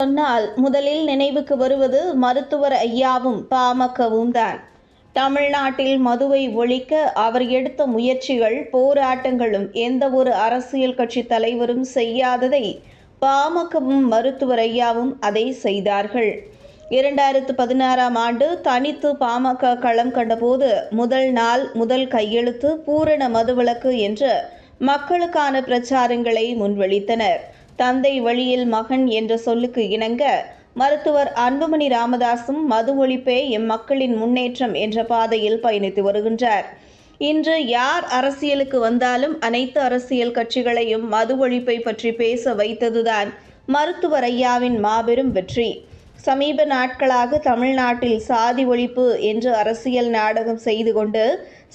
சொன்னால் முதலில் நினைவுக்கு வருவது மருத்துவர் ஐயாவும் பாமகவும் தான். தமிழ்நாட்டில் மதுவை ஒழிக்க அவர் எடுத்த முயற்சிகள் போராட்டங்களும் எந்த ஒரு அரசியல் கட்சி தலைவரும் செய்யாததை பாமகவும் மருத்துவர் ஐயாவும் அதை செய்தார்கள். இரண்டாயிரத்து பதினாறாம் ஆண்டு தனித்து பாமக களம் கண்டபோது முதல் நாள் முதல் கையெழுத்து பூரண மதுவிலக்கு என்று மக்களுக்கான பிரச்சாரங்களை முன்வழித்தனர் தந்தை வழியில் மகன் என்ற சொல்லுக்கு இணங்க மருத்துவர் அன்புமணி ராமதாசும் மது ஒழிப்பே எம் மக்களின் முன்னேற்றம் என்ற பாதையில் பயணித்து வருகின்றார். இன்று யார் அரசியலுக்கு வந்தாலும் அனைத்து அரசியல் கட்சிகளையும் மது ஒழிப்பை பற்றி பேச வைத்ததுதான் மருத்துவர் ஐயாவின் மாபெரும் வெற்றி. சமீப நாட்களாக தமிழ்நாட்டில் சாதி ஒழிப்பு என்று அரசியல் நாடகம் செய்து கொண்டு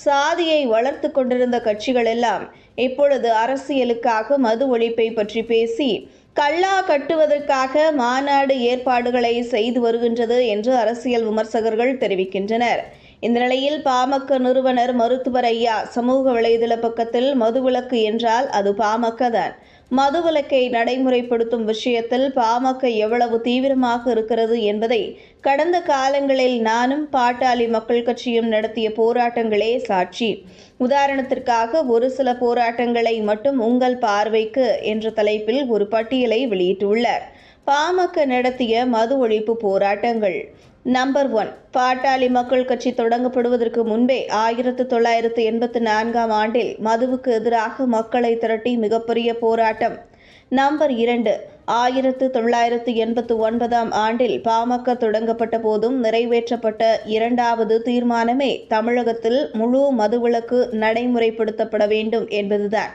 சாதியை வளர்த்து கொண்டிருந்த கட்சிகள் எல்லாம் இப்பொழுது அரசியலுக்காக மது ஒழிப்பை பற்றி பேசி கல்லா கட்டுவதற்காக மாநாடு ஏற்பாடுகளை செய்து வருகின்றது என்று அரசியல் விமர்சகர்கள் தெரிவிக்கின்றனர். இந்த நிலையில் பாமக நிறுவனர் மருத்துவர் ஐயா சமூக வலைதள பக்கத்தில் மதுவிலக்கு என்றால் அது பாமக தான். மதுவிலக்கை நடைமுறைப்படுத்தும் விஷயத்தில் பாமக எவ்வளவு தீவிரமாக இருக்கிறது என்பதை கடந்த காலங்களில் நானும் பாட்டாளி மக்கள் கட்சியும் நடத்திய போராட்டங்களே சாட்சி. உதாரணத்திற்காக ஒரு சில போராட்டங்களை மட்டும் உங்கள் பார்வைக்கு என்ற தலைப்பில் ஒரு பட்டியலை வெளியிட்டுள்ளார். பாமக நடத்திய மது ஒழிப்பு போராட்டங்கள். நம்பர் ஒன் பாட்டாளி மக்கள் கட்சி தொடங்கப்படுவதற்கு முன்பே ஆயிரத்து தொள்ளாயிரத்து எண்பத்தி நான்காம் ஆண்டில் மதுவுக்கு எதிராக மக்களை திரட்டி மிகப்பெரிய போராட்டம். நம்பர் இரண்டு ஆயிரத்து தொள்ளாயிரத்து எண்பத்து ஒன்பதாம் ஆண்டில் பாமக தொடங்கப்பட்ட போதும் நிறைவேற்றப்பட்ட இரண்டாவது தீர்மானமே தமிழகத்தில் முழு மதுவிலக்கு நடைமுறைப்படுத்தப்பட வேண்டும் என்பதுதான்.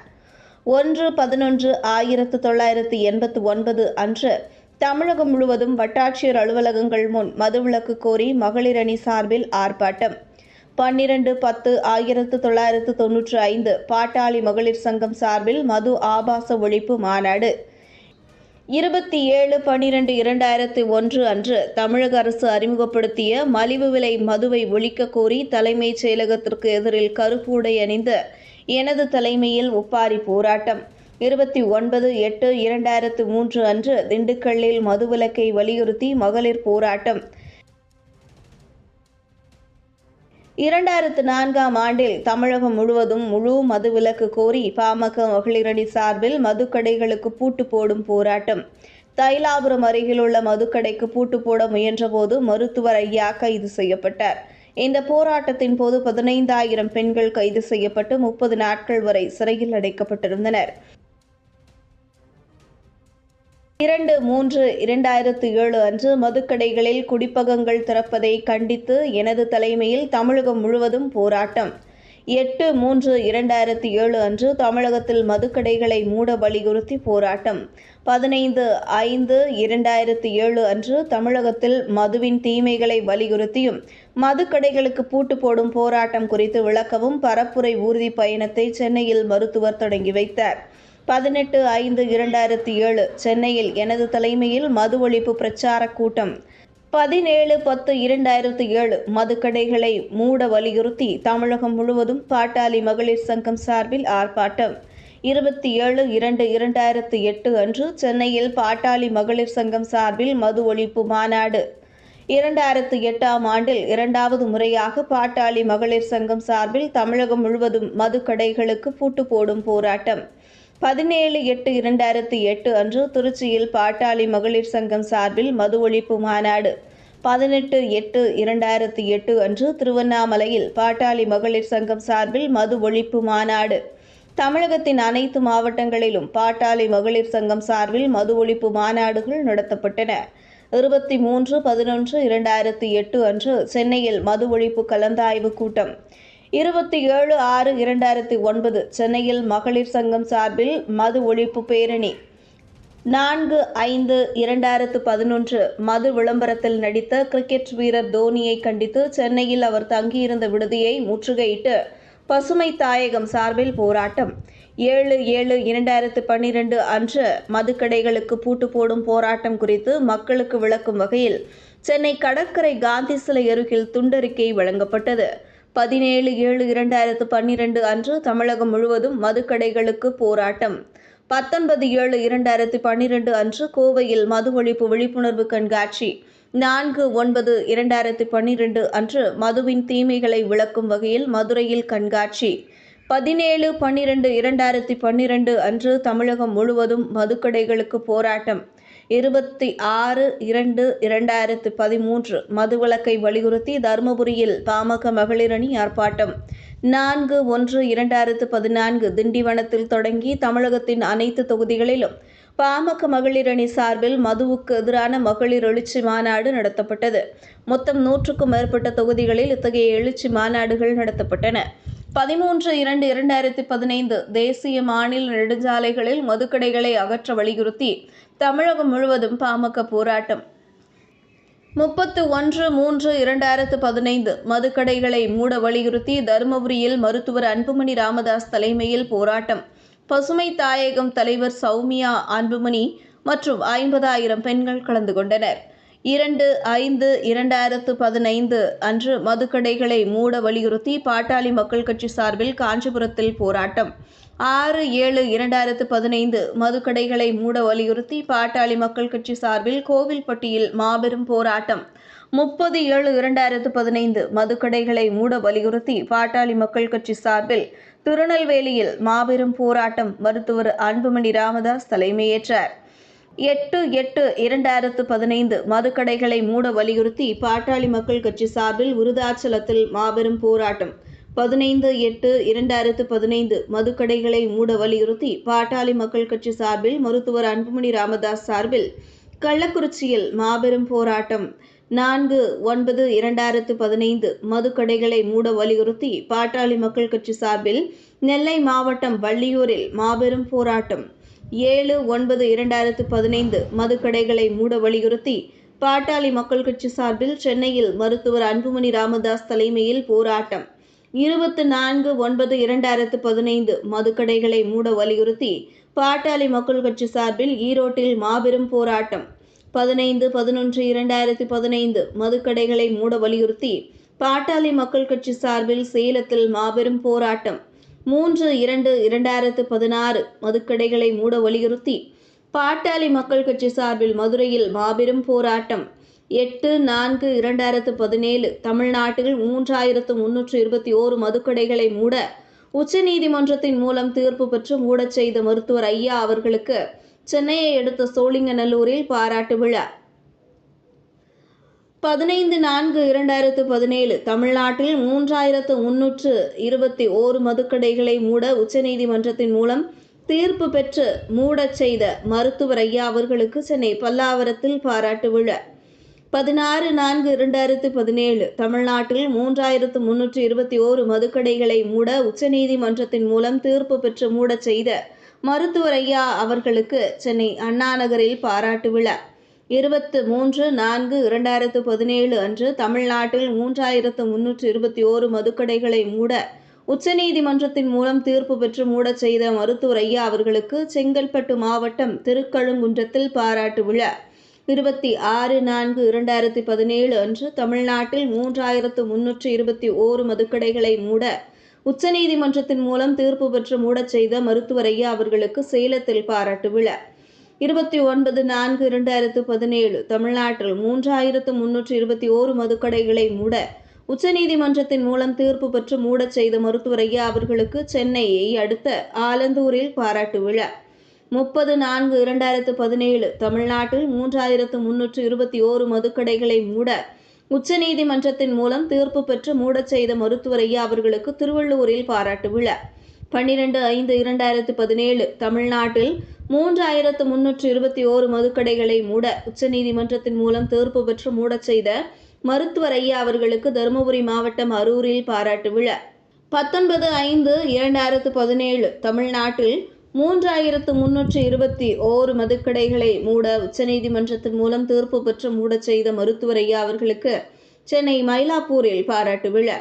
ஒன்று பதினொன்று ஆயிரத்து தொள்ளாயிரத்து எண்பத்து ஒன்பது அன்று தமிழகம் முழுவதும் வட்டாட்சியர் அலுவலகங்கள் முன் மதுவிலக்கு கோரி மகளிர் அணி சார்பில் ஆர்ப்பாட்டம். பன்னிரண்டு பத்து ஆயிரத்து தொள்ளாயிரத்து தொன்னூற்று ஐந்து பாட்டாளி மகளிர் சங்கம் சார்பில் மது ஆபாச ஒழிப்பு மாநாடு. இருபத்தி ஏழு பன்னிரண்டு இரண்டாயிரத்தி ஒன்று அன்று தமிழக அரசு அறிமுகப்படுத்திய மலிவு விலை மதுவை ஒழிக்க கோரி தலைமைச் செயலகத்திற்கு எதிரில் கருப்பு உடை அணிந்த எனது தலைமையில் ஒப்பாரி போராட்டம். இருபத்தி ஒன்பது எட்டு இரண்டாயிரத்து மூன்று அன்று திண்டுக்கல்லில் மதுவிலக்கை வலியுறுத்தி மகளிர் போராட்டம். இரண்டாயிரத்து நான்காம் ஆண்டில் தமிழகம் முழுவதும் முழு மதுவிலக்கு கோரி பாமக மகளிரணி சார்பில் மதுக்கடைகளுக்கு பூட்டு போடும் போராட்டம். தைலாபுரம் அருகிலுள்ள மதுக்கடைக்கு பூட்டு போட முயன்றபோது மருத்துவர் ஐயா கைது செய்யப்பட்டார். இந்த போராட்டத்தின் போது பதினைந்தாயிரம் பெண்கள் கைது செய்யப்பட்டு முப்பது நாட்கள் வரை சிறையில் அடைக்கப்பட்டிருந்தனர். இரண்டு மூன்று இரண்டாயிரத்து ஏழு அன்று மதுக்கடைகளில் குடிப்பகங்கள் திறப்பதை கண்டித்து எனது தலைமையில் தமிழகம் முழுவதும் போராட்டம். எட்டு மூன்று இரண்டாயிரத்தி ஏழு அன்று தமிழகத்தில் மதுக்கடைகளை மூட வலியுறுத்தி போராட்டம். பதினைந்து ஐந்து இரண்டாயிரத்தி ஏழு அன்று தமிழகத்தில் மதுவின் தீமைகளை வலியுறுத்தியும் மதுக்கடைகளுக்கு பூட்டு போடும் போராட்டம் குறித்து விளக்கவும் பரப்புரை ஊர்தி பயணத்தை சென்னையில் மருத்துவர் தொடங்கி வைத்தார். பதினெட்டு ஐந்து இரண்டாயிரத்தி ஏழு சென்னையில் எனது தலைமையில் மது ஒழிப்பு பிரச்சார கூட்டம். பதினேழு பத்து இரண்டாயிரத்தி ஏழு மதுக்கடைகளை மூட வலியுறுத்தி தமிழகம் முழுவதும் பாட்டாளி மகளிர் சங்கம் சார்பில் ஆர்ப்பாட்டம். இருபத்தி ஏழு இரண்டு இரண்டாயிரத்து எட்டு அன்று சென்னையில் பாட்டாளி மகளிர் சங்கம் சார்பில் மது ஒழிப்பு மாநாடு. இரண்டாயிரத்து எட்டாம் ஆண்டில் இரண்டாவது முறையாக பாட்டாளி மகளிர் சங்கம் சார்பில் தமிழகம் முழுவதும் மதுக்கடைகளுக்கு பூட்டு போடும் போராட்டம். பதினேழு எட்டு இரண்டாயிரத்தி எட்டு அன்று திருச்சியில் பாட்டாளி மகளிர் சங்கம் சார்பில் மது ஒழிப்பு மாநாடு. பதினெட்டு எட்டு இரண்டாயிரத்தி எட்டு அன்று திருவண்ணாமலையில் பாட்டாளி மகளிர் சங்கம் சார்பில் மது ஒழிப்பு மாநாடு. தமிழகத்தின் அனைத்து மாவட்டங்களிலும் பாட்டாளி மகளிர் சங்கம் சார்பில் மது ஒழிப்பு மாநாடுகள் நடத்தப்பட்டன. இருபத்தி மூன்று பதினொன்று இரண்டாயிரத்தி எட்டு அன்று சென்னையில் மது ஒழிப்பு கலந்தாய்வு கூட்டம். இருபத்தி ஏழு ஆறு இரண்டாயிரத்தி ஒன்பது சென்னையில் மகளிர் சங்கம் சார்பில் மது ஒழிப்பு பேரணி. நான்கு ஐந்து இரண்டாயிரத்து பதினொன்று மது விளம்பரத்தில் நடித்த கிரிக்கெட் வீரர் தோனியை கண்டித்து சென்னையில் அவர் தங்கியிருந்த விடுதியை முற்றுகையிட்டு பசுமை தாயகம் சார்பில் போராட்டம். ஏழு ஏழு இரண்டாயிரத்து பன்னிரண்டு அன்று மதுக்கடைகளுக்கு பூட்டு போடும் போராட்டம் குறித்து மக்களுக்கு விளக்கும் வகையில் சென்னை கடற்கரை காந்தி சிலை அருகில் துண்டறிக்கை வழங்கப்பட்டது. பதினேழு ஏழு இரண்டாயிரத்து பன்னிரண்டு அன்று தமிழகம் முழுவதும் மதுக்கடைகளுக்கு போராட்டம். பத்தொன்பது ஏழு இரண்டாயிரத்து பன்னிரண்டு அன்று கோவையில் மது ஒழிப்பு விழிப்புணர்வு கண்காட்சி. நான்கு ஒன்பது இரண்டாயிரத்து பன்னிரண்டு அன்று மதுவின் தீமைகளை விளக்கும் வகையில் மதுரையில் கண்காட்சி. பதினேழு பன்னிரண்டு இரண்டாயிரத்தி பன்னிரண்டு அன்று தமிழகம் முழுவதும் மதுக்கடைகளுக்கு போராட்டம். இருபத்தி ஆறு இரண்டு இரண்டாயிரத்து பதிமூன்று மதுவிலக்கை வலியுறுத்தி தருமபுரியில் பாமக மகளிரணி ஆர்ப்பாட்டம். நான்கு ஒன்று இரண்டாயிரத்து பதினான்கு திண்டிவனத்தில் தொடங்கி தமிழகத்தின் அனைத்து தொகுதிகளிலும் பாமக மகளிரணி சார்பில் மதுவுக்கு எதிரான மகளிர் எழுச்சி மாநாடு நடத்தப்பட்டது. மொத்தம் நூற்றுக்கும் மேற்பட்ட தொகுதிகளில் இத்தகைய எழுச்சி மாநாடுகள் நடத்தப்பட்டன. பதிமூன்று இரண்டு இரண்டாயிரத்தி பதினைந்து தேசிய மாநில நெடுஞ்சாலைகளில் மதுக்கடைகளை அகற்ற வலியுறுத்தி தமிழகம் முழுவதும் பாமக போராட்டம். முப்பத்து ஒன்று மூன்று இரண்டாயிரத்து பதினைந்து மதுக்கடைகளை மூட வலியுறுத்தி தருமபுரியில் மருத்துவர் அன்புமணி ராமதாஸ் தலைமையில் போராட்டம். பசுமை தாயகம் தலைவர் சௌமியா அன்புமணி மற்றும் ஐம்பதாயிரம் பெண்கள் கலந்து கொண்டனர். இரண்டு ஐந்து இரண்டாயிரத்து பதினைந்து அன்று மதுக்கடைகளை மூட வலியுறுத்தி பாட்டாளி மக்கள் கட்சி சார்பில் காஞ்சிபுரத்தில் போராட்டம். ஆறு ஏழு இரண்டாயிரத்து பதினைந்து மதுக்கடைகளை மூட வலியுறுத்தி பாட்டாளி மக்கள் கட்சி சார்பில் கோவில்பட்டியில் மாபெரும் போராட்டம். முப்பது ஏழு இரண்டாயிரத்து பதினைந்து மதுக்கடைகளை மூட வலியுறுத்தி பாட்டாளி மக்கள் கட்சி சார்பில் திருநெல்வேலியில் மாபெரும் போராட்டம் மருத்துவர் அன்புமணி ராமதாஸ் தலைமையேற்றார். எட்டு எட்டு இரண்டாயிரத்து பதினைந்து மதுக்கடைகளை மூட வலியுறுத்தி பாட்டாளி மக்கள் கட்சி சார்பில் விருதாச்சலத்தில் மாபெரும் போராட்டம். பதினைந்து எட்டு இரண்டாயிரத்து பதினைந்து மதுக்கடைகளை மூட வலியுறுத்தி பாட்டாளி மக்கள் கட்சி சார்பில் மருத்துவர் அன்புமணி ராமதாஸ் சார்பில் கள்ளக்குறிச்சியில் மாபெரும் போராட்டம். நான்கு ஒன்பது இரண்டாயிரத்து பதினைந்து மதுக்கடைகளை மூட வலியுறுத்தி பாட்டாளி மக்கள் கட்சி சார்பில் நெல்லை மாவட்டம் வள்ளியூரில் மாபெரும் போராட்டம். ஏழு ஒன்பது இரண்டாயிரத்து பதினைந்து மதுக்கடைகளை மூட வலியுறுத்தி பாட்டாளி மக்கள் கட்சி சார்பில் சென்னையில் மருத்துவர் அன்புமணி ராமதாஸ் தலைமையில் போராட்டம். இருபத்து நான்கு ஒன்பது இரண்டாயிரத்து பதினைந்து மதுக்கடைகளை மூட வலியுறுத்தி பாட்டாளி மக்கள் கட்சி சார்பில் ஈரோட்டில் மாபெரும் போராட்டம். பதினைந்து பதினொன்று இரண்டாயிரத்தி பதினைந்து மதுக்கடைகளை மூட வலியுறுத்தி பாட்டாளி மக்கள் கட்சி சார்பில் சேலத்தில் மாபெரும் போராட்டம். மூன்று இரண்டு இரண்டாயிரத்து பதினாறு மதுக்கடைகளை மூட வலியுறுத்தி பாட்டாளி மக்கள் கட்சி சார்பில் மதுரையில் மாபெரும் போராட்டம். எட்டு நான்கு இரண்டாயிரத்து பதினேழு தமிழ்நாட்டில் மூன்றாயிரத்து முன்னூற்று இருபத்தி ஓரு மதுக்கடைகளை மூட உச்சநீதிமன்றத்தின் மூலம் தீர்ப்பு பெற்று மூடச் செய்த மருத்துவர் ஐயா அவர்களுக்கு சென்னையை அடுத்த சோழிங்கநல்லூரில் பாராட்டு விழா. பதினைந்து நான்கு இரண்டாயிரத்து பதினேழு தமிழ்நாட்டில் மூன்றாயிரத்து முன்னூற்று இருபத்தி ஓரு மதுக்கடைகளை மூட உச்சநீதிமன்றத்தின் மூலம் தீர்ப்பு பெற்று மூடச் செய்த மருத்துவர் ஐயா அவர்களுக்கு சென்னை பல்லாவரத்தில் பாராட்டு விழா. பதினாறு நான்கு இரண்டாயிரத்து பதினேழு தமிழ்நாட்டில் மூன்றாயிரத்து முன்னூற்று இருபத்தி ஓரு மதுக்கடைகளை மூட உச்சநீதிமன்றத்தின் மூலம் தீர்ப்பு பெற்று மூடச் செய்த மருத்துவர் ஐயா அவர்களுக்கு சென்னை அண்ணா நகரில் பாராட்டு விழா. இருபத்து மூன்று நான்கு இரண்டாயிரத்து பதினேழு அன்று தமிழ்நாட்டில் மூன்றாயிரத்து முன்னூற்று இருபத்தி ஓரு மதுக்கடைகளை மூட உச்சநீதிமன்றத்தின் மூலம் தீர்ப்பு பெற்று மூடச் செய்த மருத்துவர் ஐயா அவர்களுக்கு செங்கல்பட்டு மாவட்டம் திருக்கழுங்குன்றத்தில் பாராட்டு விழா. இருபத்தி ஆறு நான்கு இரண்டாயிரத்தி பதினேழு அன்று தமிழ்நாட்டில் மூன்றாயிரத்து முன்னூற்று இருபத்தி ஓரு மதுக்கடைகளை மூட உச்சநீதிமன்றத்தின் மூலம் தீர்ப்பு பெற்று மூடச் செய்த மருத்துவர் ஐயா அவர்களுக்கு சேலத்தில் பாராட்டு விழா. இருபத்தி ஒன்பது நான்கு இரண்டாயிரத்து பதினேழு தமிழ்நாட்டில் மூன்றாயிரத்து முன்னூற்று இருபத்தி ஓரு மதுக்கடைகளை மூட உச்சநீதிமன்றத்தின் மூலம் தீர்ப்பு பெற்று மூடச் செய்த மருத்துவர் ஐயா அவர்களுக்கு சென்னையை அடுத்த ஆலந்தூரில் பாராட்டு விழா. முப்பது நான்கு இரண்டாயிரத்து பதினேழு தமிழ்நாட்டில் மூன்றாயிரத்து முன்னூற்று இருபத்தி ஓரு மதுக்கடைகளை மூட உச்சநீதிமன்றத்தின் மூலம் தீர்ப்பு பெற்று மூடச் செய்த மருத்துவர் ஐயா அவர்களுக்கு திருவள்ளூரில் பாராட்டு விழா. பன்னிரண்டு ஐந்து இரண்டாயிரத்து பதினேழு தமிழ்நாட்டில் மூன்றாயிரத்து முன்னூற்று இருபத்தி ஓரு மதுக்கடைகளை மூட உச்சநீதிமன்றத்தின் மூலம் தீர்ப்பு பெற்று மூடச் செய்த மருத்துவர் ஐயா அவர்களுக்கு தருமபுரி மாவட்டம் அரூரில் பாராட்டு விழா. பத்தொன்பது ஐந்து இரண்டாயிரத்து பதினேழு தமிழ்நாட்டில் மூன்றாயிரத்து முன்னூற்று இருபத்தி ஓரு மதுக்கடைகளை மூட உச்சநீதிமன்றத்தின் மூலம் தீர்ப்பு பெற்று மூடச் செய்த மருத்துவர் ஐயா அவர்களுக்கு சென்னை மயிலாப்பூரில் பாராட்டு விழா.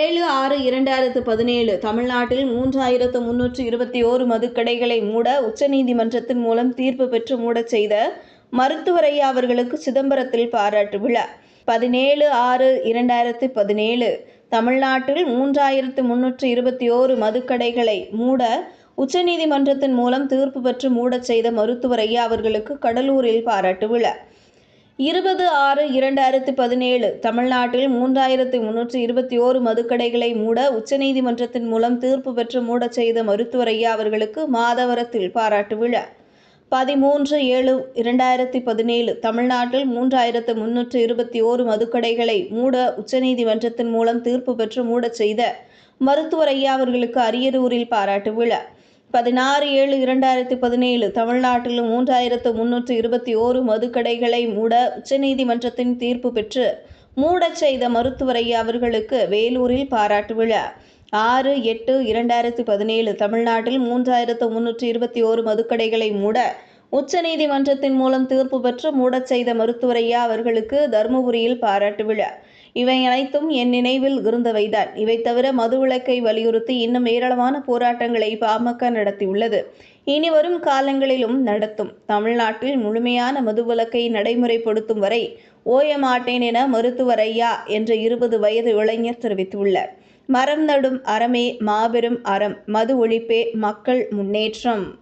ஏழு ஆறு இரண்டாயிரத்து பதினேழு தமிழ்நாட்டில் மூன்றாயிரத்து முன்னூற்று இருபத்தி ஓரு மதுக்கடைகளை மூட உச்சநீதிமன்றத்தின் மூலம் தீர்ப்பு பெற்று மூடச் செய்த மருத்துவர் ஐயா அவர்களுக்கு சிதம்பரத்தில் பாராட்டு விழா. பதினேழு ஆறு இரண்டாயிரத்து பதினேழு தமிழ்நாட்டில் மூன்றாயிரத்து முன்னூற்று இருபத்தி ஓரு மதுக்கடைகளை மூட உச்சநீதிமன்றத்தின் மூலம் தீர்ப்பு பெற்று மூடச் செய்த மருத்துவர் ஐயா அவர்களுக்கு கடலூரில் பாராட்டு விழா. இருபது ஆறு இரண்டாயிரத்தி பதினேழு தமிழ்நாட்டில் மூன்றாயிரத்தி முன்னூற்றி இருபத்தி ஓரு மதுக்கடைகளை மூட உச்சநீதிமன்றத்தின் மூலம் தீர்ப்பு பெற்று மூடச் செய்த மருத்துவர் ஐயா அவர்களுக்கு மாதவரத்தில் பாராட்டு விழா. பதிமூன்று ஏழு இரண்டாயிரத்தி பதினேழு தமிழ்நாட்டில் மூன்றாயிரத்து முன்னூற்று இருபத்தி ஓரு மதுக்கடைகளை மூட உச்சநீதிமன்றத்தின் மூலம் தீர்ப்பு பெற்று மூடச் செய்த மருத்துவர் ஐயா அவர்களுக்கு அரியலூரில் பாராட்டு விழா. பதினாறு ஏழு இரண்டாயிரத்தி பதினேழு தமிழ்நாட்டில் மூன்றாயிரத்து முன்னூற்று இருபத்தி ஓரு மதுக்கடைகளை மூட உச்சநீதிமன்றத்தின் தீர்ப்பு பெற்று மூடச் செய்த மருத்துவரையா அவர்களுக்கு வேலூரில் பாராட்டு விழா. ஆறு எட்டு இரண்டாயிரத்தி பதினேழு தமிழ்நாட்டில் மூன்றாயிரத்து முன்னூற்றி இருபத்தி ஓரு மதுக்கடைகளை மூட உச்சநீதிமன்றத்தின் மூலம் தீர்ப்பு பெற்று மூடச் செய்த மருத்துவரையா அவர்களுக்கு தருமபுரியில் பாராட்டு விழா. இவை அனைத்தும் என் நினைவில் இருந்தவைதான். இவை தவிர மதுவிலக்கை வலியுறுத்தி இன்னும் ஏராளமான போராட்டங்களை பாமக நடத்தியுள்ளது. இனி வரும் காலங்களிலும் நடத்தும். தமிழ்நாட்டில் முழுமையான மதுவிலக்கை நடைமுறைப்படுத்தும் வரை ஓய மாட்டேன் என மருத்துவர் ஐயா என்ற இருபது வயது இளைஞர் தெரிவித்துள்ளார். மரம் நடும் அறமே மாபெரும் அறம். மது ஒழிப்பே மக்கள் முன்னேற்றம்.